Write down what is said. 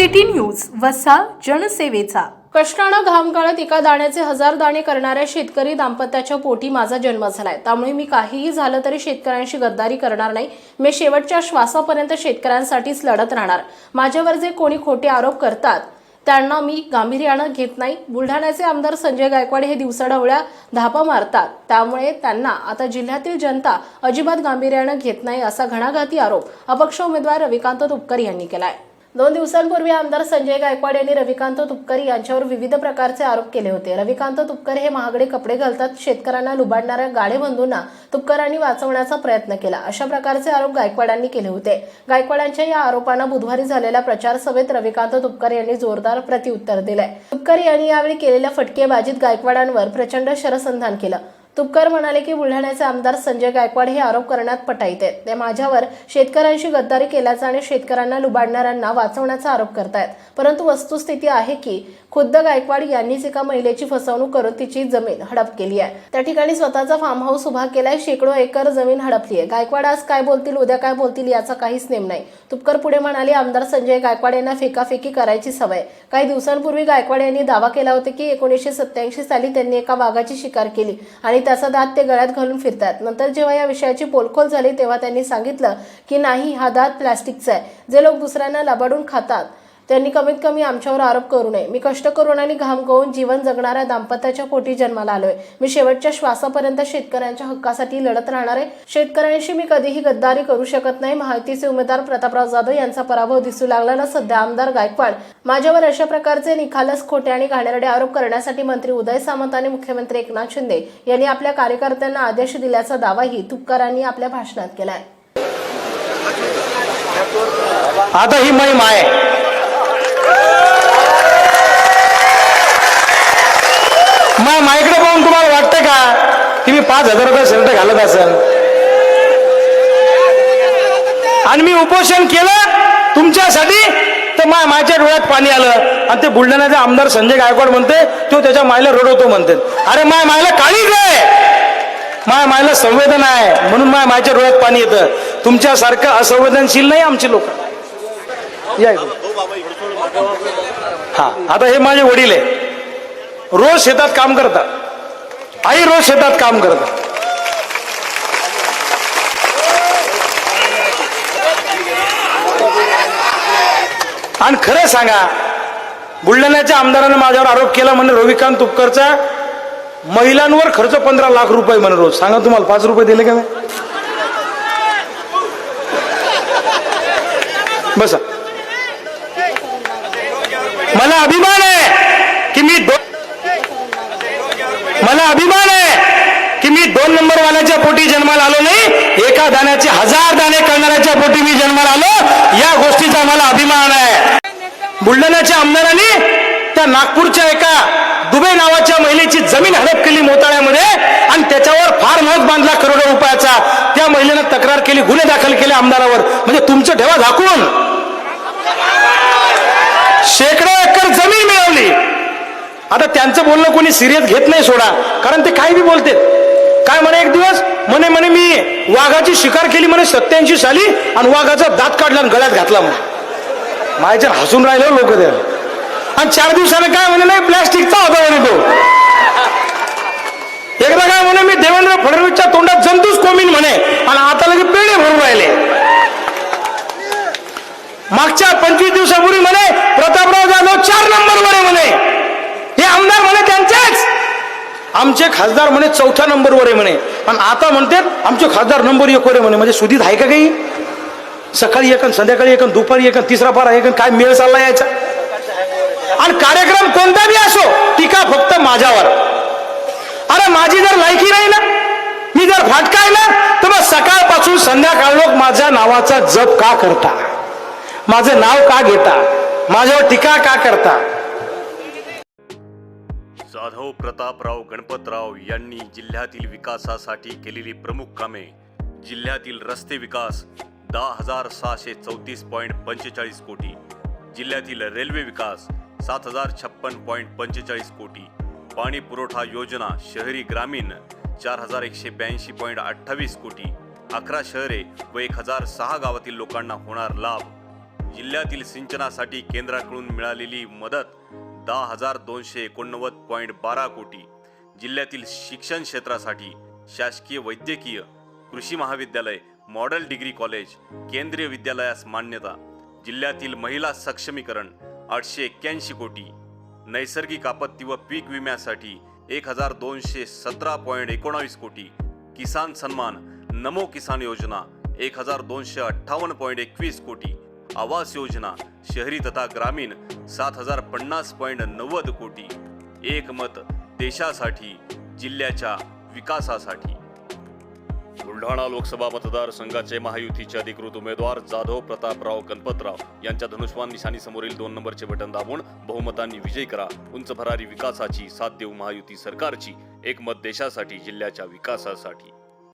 City news वसा जनसेवेचा. कष्टानं घाम गाळत एका दाण्याचे हजार दाणे करणाऱ्या शेतकरी दाम्पत्याच्या पोटी माझा जन्म झालाय. त्यामुळे मी काहीही झालं तरी शेतकऱ्यांशी गद्दारी करणार नाही. मी शेवटच्या श्वासापर्यंत शेतकऱ्यांसाठीच लढत राहणार. माझ्यावर जे कोणी खोटे आरोप करतात त्यांना मी गांभीर्यानं घेत नाही. बुलढाण्याचे आमदार संजय गायकवाड हे दिवसाढवळ्या धापा मारतात. त्यामुळे त्यांना आता जिल्ह्यातील जनता अजिबात गांभीर्यानं घेत नाही असा घणाघाती आरोप अपक्ष उमेदवार रविकांत तुपकर यांनी केलाय. दोन दिवसांपूर्वी आमदार संजय गायकवाड यांनी रविकांत तुपकर यांच्यावर विविध प्रकारचे आरोप केले होते. रविकांत तुपकर हे महागडे कपडे घालतात शेतकऱ्यांना लुबाडणाऱ्या गाडे बंधूंना तुपकरांनी वाचवण्याचा प्रयत्न केला. अशा प्रकारचे आरोप गायकवाडांनी केले होते. गायकवाडांच्या या आरोपांना बुधवारी झालेल्या प्रचार सभेत रविकांत तुपकर यांनी जोरदार प्रत्युत्तर दिलंय. तुपकर यांनी यावेळी केलेल्या फटकेबाजीत गायकवाडांवर प्रचंड शरसंधान केलं. तुपकर म्हणाले की बुलढाण्याचे आमदार संजय गायकवाड हे आरोप करण्यात पटाईत आहेत. ते माझ्यावर शेतकऱ्यांशी गद्दारी केल्याचा आणि शेतकऱ्यांना लुबाडणाऱ्यांना वाचवण्याचा आरोप करतायत. परंतु वस्तुस्थिती आहे की खुद्द गायकवाड यांनीच एका महिलेची फसवणूक करून तिची जमीन हडप केली आहे. त्या ठिकाणी स्वतःचा फार्म हाऊस उभा केलाय शेकडो एकर जमीन हडपली आहे गायकवाड आज काय बोलतील उद्या काय बोलतील याचा काहीच नेम नाही. तुपकर पुढे म्हणाले आमदार संजय गायकवाड यांना फेकाफेकी करायची सवय. काही दिवसांपूर्वी गायकवाड यांनी दावा केला होता की एकोणीसशे सत्याऐंशी साली त्यांनी एका वाघाची शिकार केली आणि त्याचा दात ते गळ्यात घालून फिरतात. नंतर जेव्हा या विषयाची पोलखोल झाली तेव्हा त्यांनी सांगितलं की नाही हा दात प्लास्टिकचा आहे. जे लोक दुसऱ्यांना लबाडून खातात त्यांनी कमीत कमी आमच्यावर आरोप करू नये. मी कष्ट करून आणि घाम गळून जीवन जगणाऱ्या दाम्पत्याच्या पोटी जन्माला आलोय. मी शेवटच्या श्वासापर्यंत शेतकऱ्यांच्या हक्कासाठी लढत राहणार आहे. शेतकऱ्यांशी मी कधीही गद्दारी करू शकत नाही. महायुतीचे उमेदवार प्रतापराव जाधव यांचा पराभव दिसू लागला ना सध्या आमदार गायकवाड. माझ्यावर अशा प्रकारचे निखालस खोटे आणि घाणेरडे आरोप करण्यासाठी मंत्री उदय सामंत आणि मुख्यमंत्री एकनाथ शिंदे यांनी आपल्या कार्यकर्त्यांना आदेश दिल्याचा दावाही तुपकरांनी आपल्या भाषणात केलाय. आता ही महिमा आहे. मग माईकडे पाहून तुम्हाला वाटतं का की मी पाच हजार रुपये शर्ट घालत असेल? आणि मी उपोषण केलं तुमच्यासाठी तर मा माझ्या डोळ्यात पाणी आलं. आणि ते बुलढाण्याचे आमदार संजय गायकवाड म्हणते तो त्याच्या मायला रडवतो म्हणते. अरे माय मायला काळी काय माय मायला संवेदना आहे. म्हणून माय माझ्या डोळ्यात पाणी येतं. तुमच्यासारखं असंवेदनशील नाही आमची लोक. या हा आता हे माझे वडील आहे. रोज शेतात काम करतात. आई रोज शेतात काम करतात. आणि खरं सांगा बुलढाण्याच्या आमदारानं माझ्यावर आरोप केला म्हणे रविकांत तुपकरचा महिलांवर खर्च पंधरा लाख रुपये म्हणे रोज. सांगा तुम्हाला पाच रुपये दिले का मी? बसा. मला अभिमान आहे की मी दोन अभिमान आहे की मी दोन नंबर वाल्याच्या पोटी जन्माला आलो नाही एका दाण्याचे हजार दाणे करणाऱ्याच्या पोटी मी जन्माला आलो या गोष्टीचा मला अभिमान आहे. बुलढाण्याच्या आमदारांनी त्या नागपूरच्या एका दुबे नावाच्या महिलेची जमीन हडप केली मोताळ्यामध्ये आणि त्याच्यावर फार महत्त्व बांधला करोडो रुपयाचा. त्या महिलेनं तक्रार केली गुन्हे दाखल केले आमदारावर. म्हणजे तुमचं ठेवा झाकून. शेकडो एकर जमीन आता त्यांचं बोलणं कोणी सिरियस घेत नाही सोडा. कारण ते काही बी बोलते काय म्हणे एक दिवस? म्हणे म्हणे मी वाघाची शिकार केली म्हणे सत्याऐंशी साली आणि वाघाचा दात काढला आणि गळ्यात घातला म्हणे. माझ्या हसून राहिले लोक ते. आणि चार दिवसानं काय म्हणे नाही प्लॅस्टिकचा होता म्हणे तो. एकदा काय म्हणे मी देवेंद्र फडणवीसच्या तोंडात जंतूच कोमीन म्हणे आणि आता लगे पेढे भरून राहिले. मागच्या पंचवीस दिवसापूर्वी म्हणे प्रतापराव जाधव चार नंबरवर आहे म्हणे हे आमदार म्हणे त्यांचेच आमचे खासदार म्हणे चौथ्या नंबरवर आहे म्हणे. आणि आता म्हणतात आमचे खासदार नंबर एक वर आहे म्हणे. म्हणजे सुधीत आहे का काही? सकाळी एक संध्याकाळी एक दुपारी एक तिसरा पारा एक काय मेळ चालला यायचा? आणि कार्यक्रम कोणता बी असो टीका फक्त माझ्यावर. अरे माझी जर लायकी नाही ना मी जर फाटका ना तर मग सकाळपासून संध्याकाळ लोक माझ्या नावाचा जप का करता? माझं नाव का घेता? माझ्यावर टीका का करता? जाधव प्रतापराव गणपतराव यांनी जिल्ह्यातील विकासासाठी केलेली प्रमुख कामे. जिल्ह्यातील रस्ते विकास दहा हजार सहाशे चौतीस पॉईंट पंचेचाळीस कोटी. जिल्ह्यातील रेल्वे विकास सात हजार छप्पन पॉईंट पंचेचाळीस कोटी. पाणी पुरवठा योजना शहरी ग्रामीण चार हजार एकशे ब्याऐंशी पॉईंट अठ्ठावीस कोटी. अकरा शहरे व एक हजार सहा गावातील लोकांना होणार लाभ. जिल्ह्यातील सिंचनासाठी केंद्राकडून मिळालेली मदत दहा हजार दोनशे एकोणनव्वद पॉईंट बारा कोटी जिल्ह्यातील शिक्षण क्षेत्रासाठी शासकीय वैद्यकीय कृषी महाविद्यालय मॉडेल डिग्री कॉलेज केंद्रीय विद्यालयास मान्यता जिल्ह्यातील महिला सक्षमीकरण आठशे एक्क्याऐंशी कोटी. नैसर्गिक आपत्ती व पीक विम्यासाठी एक हजार दोनशे सतरा पॉईंट एकोणावीस कोटी. किसान सन्मान नमो किसान योजना एक हजार दोनशे अठ्ठावन्न पॉईंट एकवीस कोटी. आवास योजना शहरी तथा ग्रामीण सात हजार पन्नास पॉईंट नव्वद कोटी. एक मत देशासाठी जिल्ह्याच्या विकासासाठी. बुलढाणा लोकसभा मतदारसंघाचे महायुतीचे अधिकृत उमेदवार जाधव प्रतापराव गणपतराव यांच्या धनुष्वान निशाणी समोरील दोन नंबरचे बटन दाबून बहुमतांनी विजय करा. उंच भरारी विकासाची साथ देऊ महायुती सरकारची. एक मत देशासाठी जिल्ह्याच्या विकासासाठी.